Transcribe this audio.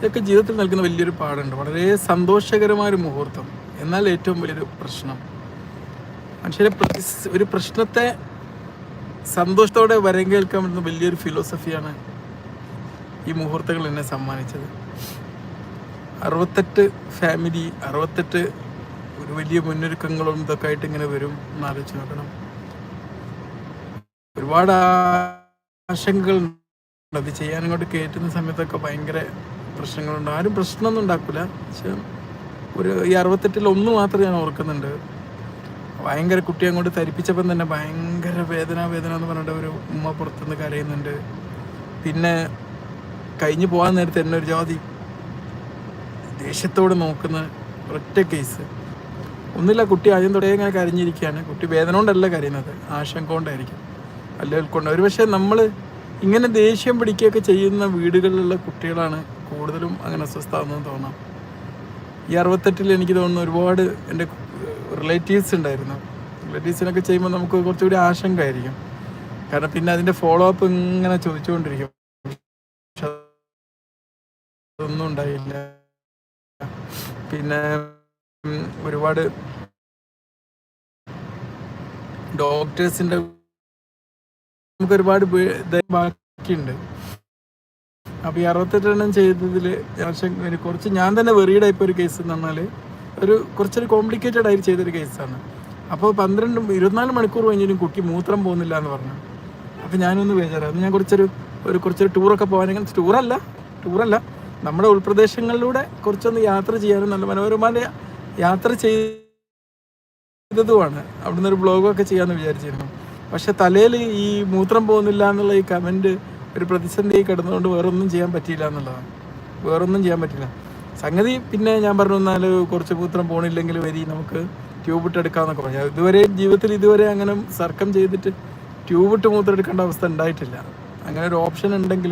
ഇതൊക്കെ ജീവിതത്തിൽ നൽകുന്ന വലിയൊരു പാടുണ്ട്. വളരെ സന്തോഷകരമായൊരു മുഹൂർത്തം. എന്നാൽ ഏറ്റവും വലിയൊരു പ്രശ്നം. മനുഷ്യരെ ഒരു പ്രശ്നത്തെ സന്തോഷത്തോടെ വരം കേൾക്കാൻ പറ്റുന്ന വലിയൊരു ഫിലോസഫിയാണ് ഈ മുഹൂർത്തങ്ങൾ എന്നെ സമ്മാനിച്ചത്. അറുപത്തെട്ട് ഫാമിലി അറുപത്തെട്ട് ഒരു വലിയ മുന്നൊരുക്കങ്ങളും ഇതൊക്കെ ആയിട്ട് ഇങ്ങനെ വരും എന്ന് ആലോചിച്ച് നോക്കണം. ഒരുപാട് ആശങ്കകൾ അത് ചെയ്യാൻ ഇങ്ങോട്ട് കയറ്റുന്ന സമയത്തൊക്കെ ഭയങ്കര പ്രശ്നങ്ങളുണ്ട്. ആരും പ്രശ്നമൊന്നും ഉണ്ടാക്കില്ല ഒരു ഈ അറുപത്തെട്ടിൽ ഒന്ന് മാത്രം ഞാൻ ഓർക്കുന്നുണ്ട്. ഭയങ്കര കുട്ടി അങ്ങോട്ട് തരിപ്പിച്ചപ്പം തന്നെ ഭയങ്കര വേദന വേദന എന്ന് പറഞ്ഞിട്ട് ഒരു ഉമ്മ പുറത്തുനിന്ന് കരയുന്നുണ്ട്. പിന്നെ കഴിഞ്ഞു പോകാൻ നേരത്തെ എന്നെ ഒരു ജാതി ദേഷ്യത്തോട് നോക്കുന്ന ഒറ്റ കേസ്. ഒന്നുമില്ല കുട്ടി ആദ്യം തുടങ്ങി ഇങ്ങനെ കരഞ്ഞിരിക്കുകയാണ്. കുട്ടി വേദന കൊണ്ടല്ല കരയുന്നത് ആശങ്ക കൊണ്ടായിരിക്കും. അല്ലെങ്കിൽ കൊണ്ട്. ഒരു പക്ഷേ നമ്മൾ ഇങ്ങനെ ദേഷ്യം പിടിക്കുകയൊക്കെ ചെയ്യുന്ന വീടുകളിലുള്ള കുട്ടികളാണ് കൂടുതലും അങ്ങനെ അസ്വസ്ഥാവെന്ന് തോന്നാം. ഈ അറുപത്തെട്ടിൽ എനിക്ക് തോന്നുന്നു ഒരുപാട് എന്റെ റിലേറ്റീവ്സ് ഉണ്ടായിരുന്നു. റിലേറ്റീവ്സിനൊക്കെ ചെയ്യുമ്പോൾ നമുക്ക് കുറച്ചുകൂടി ആശങ്ക ആയിരിക്കും കാരണം പിന്നെ അതിന്റെ ഫോളോ അപ്പ് ഇങ്ങനെ ചോദിച്ചുകൊണ്ടിരിക്കും. പക്ഷെ അതൊന്നും ഉണ്ടായില്ല. പിന്നെ ഒരുപാട് ഡോക്ടേഴ്സിന്റെ നമുക്ക് ഒരുപാട് പേ- ബാക്കിയുണ്ട്. അപ്പോൾ ഈ അറുപത്തെട്ടെണ്ണം ചെയ്തതിൽ കുറച്ച് ഞാൻ തന്നെ വെറിയുടെ ഇപ്പോൾ ഒരു കേസ് എന്ന് പറഞ്ഞാൽ ഒരു കുറച്ചൊരു കോംപ്ലിക്കേറ്റഡ് ആയിട്ട് ചെയ്തൊരു കേസാണ് അപ്പോൾ പന്ത്രണ്ട് ഇരുപത്തിനാല് മണിക്കൂർ കഴിഞ്ഞിട്ടും കുട്ടി മൂത്രം പോകുന്നില്ല എന്ന് പറഞ്ഞു. അപ്പോൾ ഞാനൊന്ന് ബേജാറായിരുന്നു ഞാൻ കുറച്ചൊരു ഒരു കുറച്ചൊരു ടൂറൊക്കെ പോകാനെങ്കിൽ ടൂറല്ല ടൂറല്ല നമ്മുടെ ഉൾപ്രദേശങ്ങളിലൂടെ കുറച്ചൊന്ന് യാത്ര ചെയ്യാനും നല്ല മനോഹരമായ യാത്ര ചെയ്തതുമാണ്. അവിടുന്ന് ഒരു ബ്ലോഗൊക്കെ ചെയ്യാമെന്ന് വിചാരിച്ചിരുന്നു. പക്ഷെ തലയിൽ ഈ മൂത്രം പോകുന്നില്ല എന്നുള്ള ഈ കമന്റ് ഒരു പ്രതിസന്ധി കിടന്നുകൊണ്ട് വേറൊന്നും ചെയ്യാൻ പറ്റിയില്ല എന്നുള്ളതാണ്. വേറൊന്നും ചെയ്യാൻ പറ്റില്ല സംഗതി പിന്നെ ഞാൻ പറഞ്ഞു എന്നാൽ കുറച്ച് മൂത്രം പോണില്ലെങ്കിൽ വരി നമുക്ക് ട്യൂബ് ഇട്ട് എടുക്കാമെന്നൊക്കെ പറഞ്ഞു. ഇതുവരെ ജീവിതത്തിൽ ഇതുവരെ അങ്ങനെ സർക്കം ചെയ്തിട്ട് ട്യൂബ് ഇട്ട് മൂത്രം എടുക്കേണ്ട അവസ്ഥ ഉണ്ടായിട്ടില്ല. അങ്ങനെ ഒരു ഓപ്ഷൻ ഉണ്ടെങ്കിലും